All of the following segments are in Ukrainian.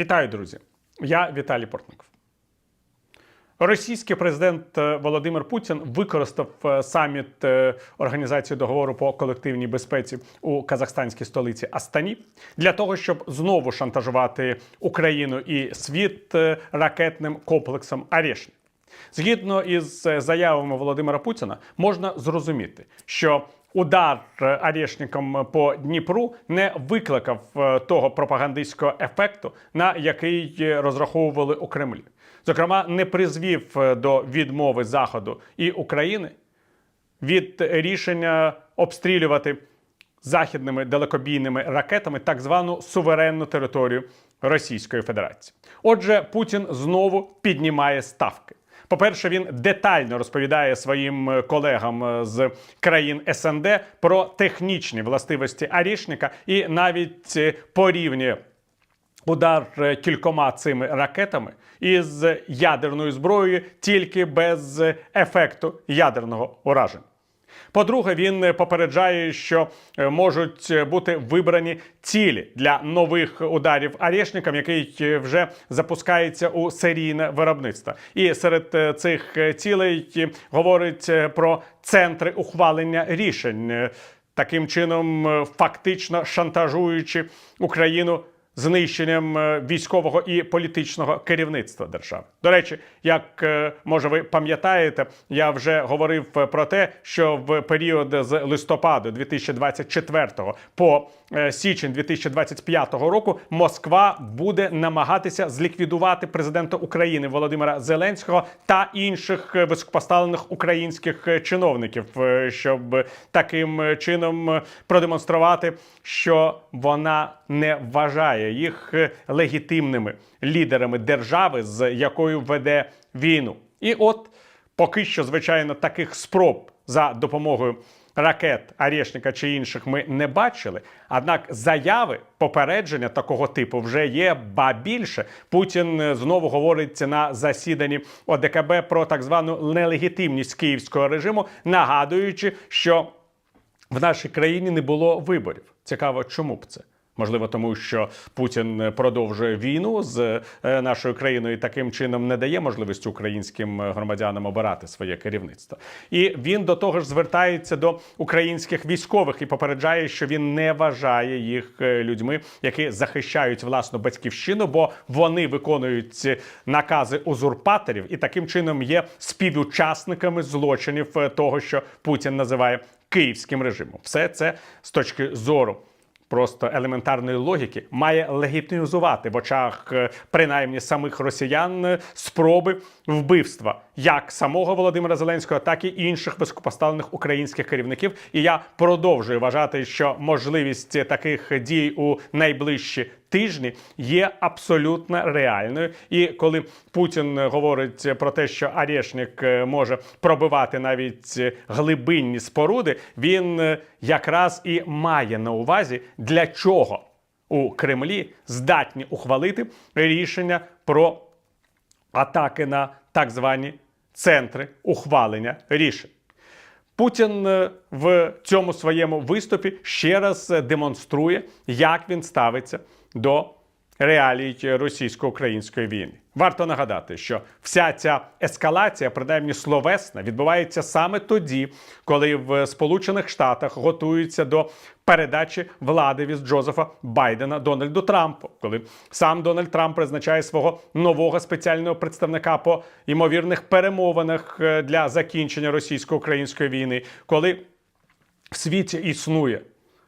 Вітаю, друзі! Я Віталій Портников. Російський президент е, Володимир Путін використав е, саміт е, Організації договору по колективній безпеці у казахстанській столиці Астані для того, щоб знову шантажувати Україну і світ ракетним комплексом Арєшні. Згідно із заявами Володимира Путіна, можна зрозуміти, що удар е, Арєшником по Дніпру не викликав е, того пропагандистського ефекту, на який е, розраховували у Кремлі. Зокрема, не призвів е, до відмови Заходу і України від рішення обстрілювати західними далекобійними ракетами так звану суверенну територію Російської Федерації. Отже, Путін знову піднімає ставки. По-перше, він детально розповідає своїм е, колегам е, з країн СНД про технічні властивості Арішника і навіть е, порівнює удар кількома цими ракетами із ядерною зброєю тільки без ефекту ядерного ураження. По-друге, він е, попереджає, що е, можуть е, бути вибрані цілі для нових ударів Арєшникам, який вже запускається у серійне виробництво. І серед цих цілей говорить про центри ухвалення рішень, таким чином фактично шантажуючи Україну знищенням е, військового і політичного керівництва держави. До речі, як е, може ви пам'ятаєте, я вже говорив е, про те, що в період з листопаду 2024 по січень 2025 року Москва буде намагатися зліквідувати президента України Володимира Зеленського та інших високопоставлених українських чиновників, щоб таким чином продемонструвати, що вона не вважає їх е, легітимними лідерами держави, з якою веде війну. І от поки що, звичайно, таких спроб за допомогою ракет Арєшника чи інших ми не бачили. Однак заяви попередження такого типу вже є. Ба більше Путін е, знову говорить на засіданні ОДКБ про так звану нелегітимність київського режиму, нагадуючи, що в нашій країні не було виборів. Цікаво, чому б це? Можливо, тому що Путін е, продовжує війну з е, нашою країною і таким чином не дає можливості українським е, громадянам обирати своє керівництво. І він до того ж звертається до українських військових і попереджає, що він не вважає їх людьми, які захищають власну батьківщину, бо вони виконують накази узурпаторів і таким чином є співучасниками злочинів того, що Путін називає київським режимом. Все це з точки зору просто елементарної логіки має легітимізувати в очах е, принаймні самих росіян е, спроби вбивства як самого Володимира Зеленського, так і інших високопоставлених українських керівників. І я продовжую вважати, що можливість таких дій у найближчі тижні є абсолютно реальною. І коли Путін говорить про те, що Арєшник е, може пробивати навіть е, глибинні споруди, він е, якраз і має на увазі, для чого у Кремлі здатні ухвалити рішення про атаки на так звані центри ухвалення рішень. Путін в цьому своєму виступі ще раз демонструє, як він ставиться до реалій російсько-української війни. Варто нагадати, що вся ця ескалація, принаймні словесна, відбувається саме тоді, коли в Сполучених Штатах готуються до передачі влади від Джозефа Байдена Дональду Трампу, коли сам Дональд Трамп призначає свого нового спеціального представника по ймовірних перемовинах е, для закінчення російсько-української війни, коли в світі існує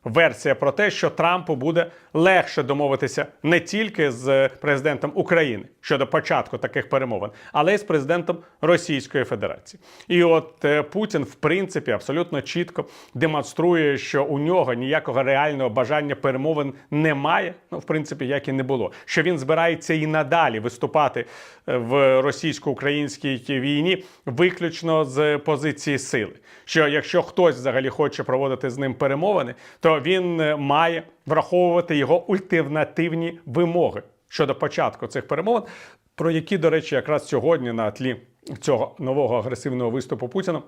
версія про те, що Трампу буде легше домовитися не тільки з президентом України щодо початку таких перемовин, але й з президентом Російської Федерації. І от е, Путін, в принципі, абсолютно чітко демонструє, що у нього ніякого реального бажання перемовин немає. Ну, в принципі, як і не було. Що він збирається і надалі виступати е, в російсько-українській війні виключно з позиції сили. Що якщо хтось взагалі хоче проводити з ним перемовини, то він е, має враховувати його ультимативні вимоги щодо початку цих перемовин, про які, до речі, якраз сьогодні на тлі цього нового агресивного виступу Путіна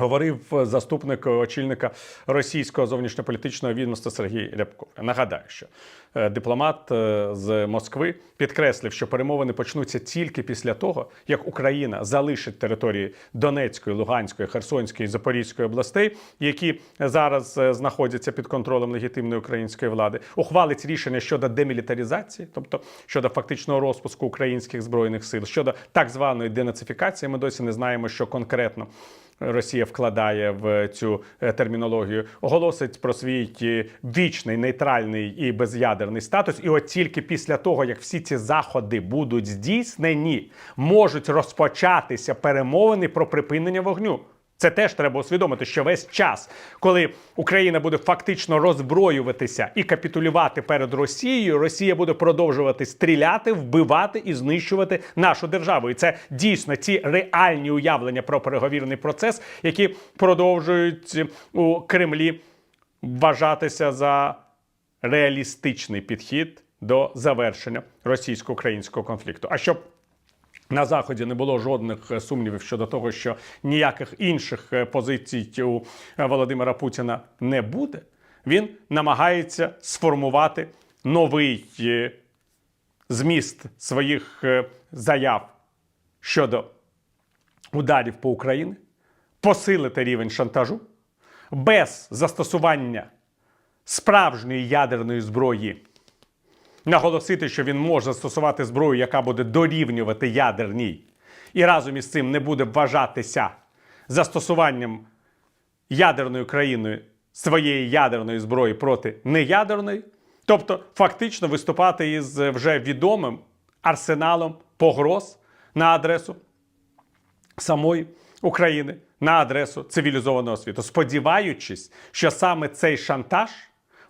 Говорив заступник очільника російського зовнішньополітичного відомства Сергій Рябков. Нагадаю, що е, дипломат е, з Москви підкреслив, що перемовини почнуться тільки після того, як Україна залишить території Донецької, Луганської, Херсонської і Запорізької областей, які зараз е, знаходяться під контролем легітимної української влади, ухвалить рішення щодо демілітаризації, тобто щодо фактичного розпуску українських збройних сил, щодо так званої денацифікації. Ми досі не знаємо, що конкретно. Росія вкладає в цю е, термінологію, оголосить про свій е, вічний, нейтральний і без'ядерний статус. І от тільки після того, як всі ці заходи будуть здійснені, можуть розпочатися перемовини про припинення вогню. Це теж треба усвідомити, що весь час, коли Україна буде фактично роззброюватися і капітулювати перед Росією, Росія буде продовжувати стріляти, вбивати і знищувати нашу державу. І це дійсно ці реальні уявлення про переговірний процес, які продовжують у Кремлі вважатися за реалістичний підхід до завершення російсько-українського конфлікту. А щоб на заході не було жодних е, сумнівів щодо того, що ніяких інших е, позицій у е, Володимира Путіна не буде. Він намагається сформувати новий зміст своїх заяв щодо ударів по Україні, посилити рівень шантажу без застосування справжньої ядерної зброї наголосити, що він може застосувати зброю, яка буде дорівнювати ядерній, і разом із цим не буде вважатися застосуванням ядерною країною своєї ядерної зброї проти неядерної, тобто фактично виступати із вже відомим арсеналом погроз на адресу самої України, на адресу цивілізованого світу, сподіваючись, що саме цей шантаж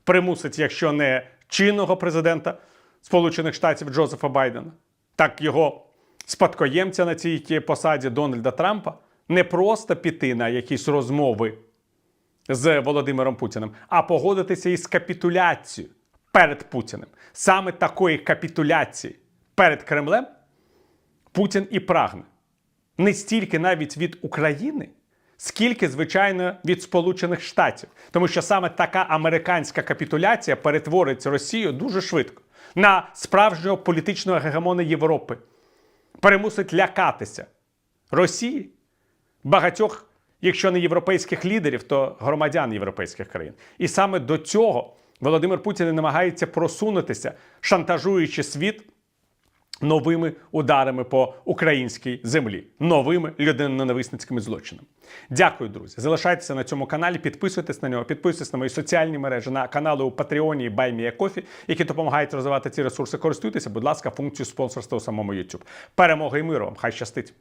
примусить, якщо не чинного президента Сполучених Штатів Джозефа Байдена, так його спадкоємця на цій посаді Дональда Трампа не просто піти на якісь розмови з Володимиром Путіним, а погодитися із капітуляцією перед Путіним. Саме такої капітуляції перед Кремлем Путін і прагне не стільки навіть від України, скільки, звичайно, від Сполучених Штатів. Тому що саме така американська капітуляція перетворить Росію дуже швидко на справжнього політичного гегемона Європи, перемусить лякатися Росії, багатьох, якщо не європейських лідерів, то громадян європейських країн. І саме до цього Володимир Путін намагається просунутися, шантажуючи світ новими ударами по українській землі, новими людиноненависницькими злочинами. Дякую, друзі. Залишайтеся на цьому каналі, підписуйтесь на нього, підписуйтесь на мої соціальні мережі, на канали у Патреоні і BuyMeACoffee, які допомагають розвивати ці ресурси. Користуйтеся, будь ласка, функцією спонсорства у самому YouTube. Перемоги і миру вам! Хай щастить!